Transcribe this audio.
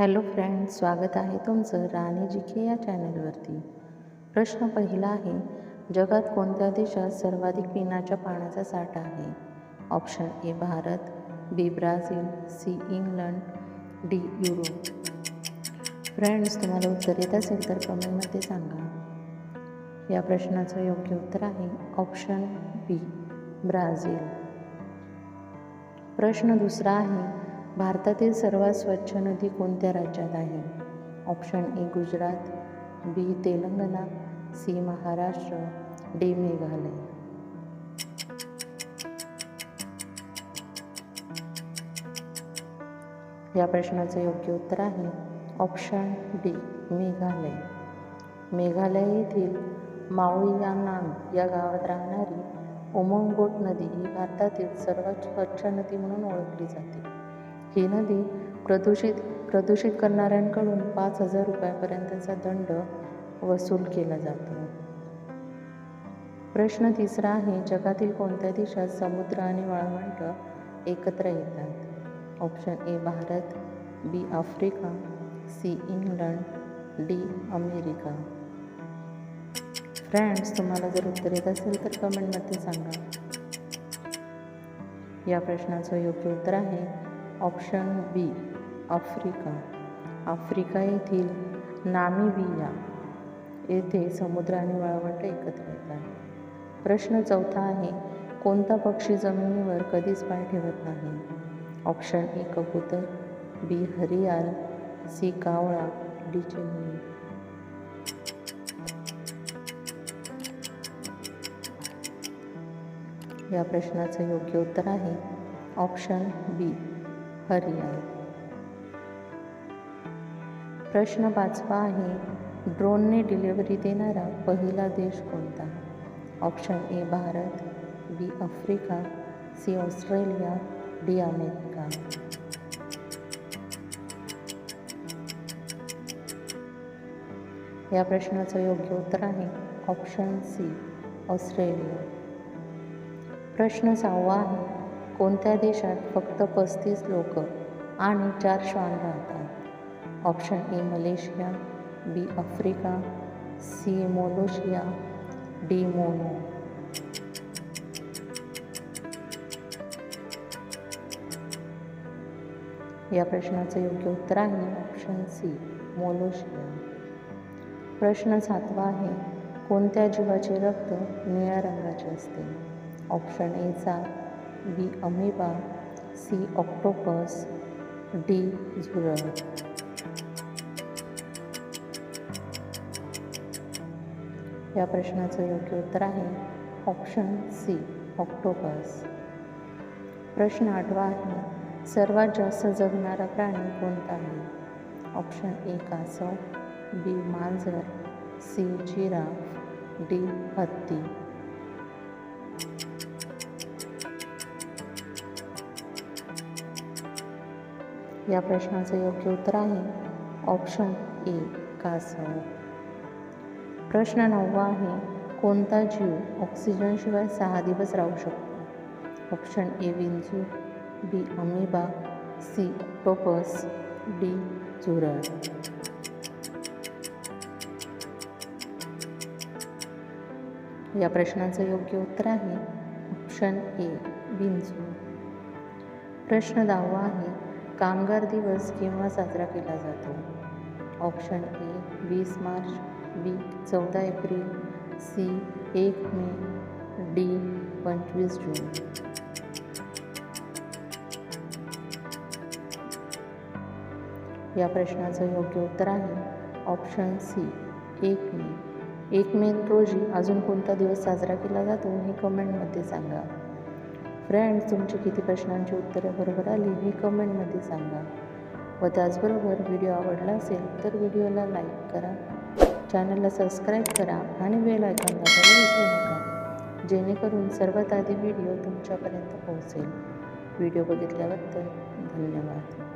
Hello friends स्वागत आहे तुमचं राणी जी के या चॅनलवरती. प्रश्न पहिला आहे जगात कोणत्या देशात सर्वाधिक पिण्याच्या पाण्याचा साठा आहे? Option A Bharat B Brazil C England D Europe. Friends तुम्हाला उत्तर येत असेल तर कमेंटमध्ये सांगा. या प्रश्नाचं योग्य उत्तर आहे ऑप्शन बी ब्राझील. प्रश्न दुसरा आहे भारतातील सर्वात स्वच्छ नदी कोणत्या राज्यात आहे? Option A Gujarat B Telangana C Maharashtra D Meghalaya. या प्रश्नाचं योग्य उत्तर आहे ऑप्शन डी मेघालय. मेघालय येथील माऊयांनांग या गावात राहणारी उमंगोट नदी ही भारतातील सर्वात स्वच्छ नदी म्हणून ओळखली जाते. ही नदी प्रदूषित प्रदूषित करणाऱ्यांकडून पाच हजार रुपयापर्यंतचा दंड वसूल केला जातो. प्रश्न तिसरा आहे जगातील कोणत्या देशात समुद्र आणि वाळवंट एकत्र येतात? Option A Bharat. B Africa. C England. D America. Friends तुम्हाला जर उत्तर येत असेल तर कमेंटमध्ये सांगा. या प्रश्नाचं योग्य उत्तर आहे ऑप्शन बी आफ्रिका. आफ्रिका येथील नामिबिया येथे समुद्र आणि वाळवंट एकत्र येतात. प्रश्न चौथा आहे कोणता पक्षी जमिनीवर कधीच पाय ठेवत नाही? ऑप्शन ए कबूतर बी हरियाल सी कावळा डी चिमणी. या प्रश्नाचं योग्य उत्तर आहे ऑप्शन बी हरिया प्रश्न पाचवा आहे ड्रोनने डिलिव्हरी देणारा पहिला देश कोणता? Option A Bharat. B Africa. C Australia. D America. या प्रश्नाचं योग्य उत्तर आहे ऑप्शन सी ऑस्ट्रेलिया. प्रश्न सहावा आहे कोणत्या देशात फक्त पस्तीस लोक आणि चार श्वान राहतात? Option A Malaysia B Africa C मोलोशिया D मोनो या प्रश्नाचं योग्य उत्तर आहे ऑप्शन सी मोलोशिया प्रश्न सातवा आहे कोणत्या जीवाचे रक्त निळ्या रंगाचे असते? ऑप्शन ए चा B amoeba C octopus D झुरळ या प्रश्नाचं योग्य उत्तर आहे ऑप्शन सी ऑक्टोपस प्रश्न आठवा आहे सर्वात जास्त जगणारा प्राणी कोणता आहे? ऑप्शन ए कासव. बी मांजर. C giraffe. डी हत्ती. या प्रश्नाचं योग्य उत्तर आहे. ऑप्शन ए कासव प्रश्न नववा आहे कोणता जीव ऑक्सिजनशिवाय सहा दिवस राहू शकतो? ऑप्शन ए विंचू. B amoeba. सी टोपस डी चुरळ या प्रश्नाचं योग्य उत्तर आहे. ऑप्शन ए विंचू. प्रश्न दहावा आहे कामगार दिवस केव्हा साजरा केला जातो. ऑप्शन ए वीस मार्च बी चौदा एप्रिल सी एक मे डी पंचवीस जून. या प्रश्नाचं योग्य उत्तर आहे. ऑप्शन सी एक मे. एक मे रोजी अजून कोणता दिवस साजरा केला जातो हे कमेंटमध्ये सांगा. फ्रेंड्स तुमची किती प्रश्नांची उत्तरे बरोबर आली हे कमेंटमध्ये सांगा. व त्याचबरोबर व्हिडिओ आवडला असेल तर व्हिडिओला लाईक करा. चॅनलला सबस्क्राईब करा आणि बेल आयकॉन दाबायला विसरू नका. जेणेकरून सर्वात आधी व्हिडिओ तुमच्यापर्यंत पोहोचेल. व्हिडिओ बघितल्याबद्दल धन्यवाद.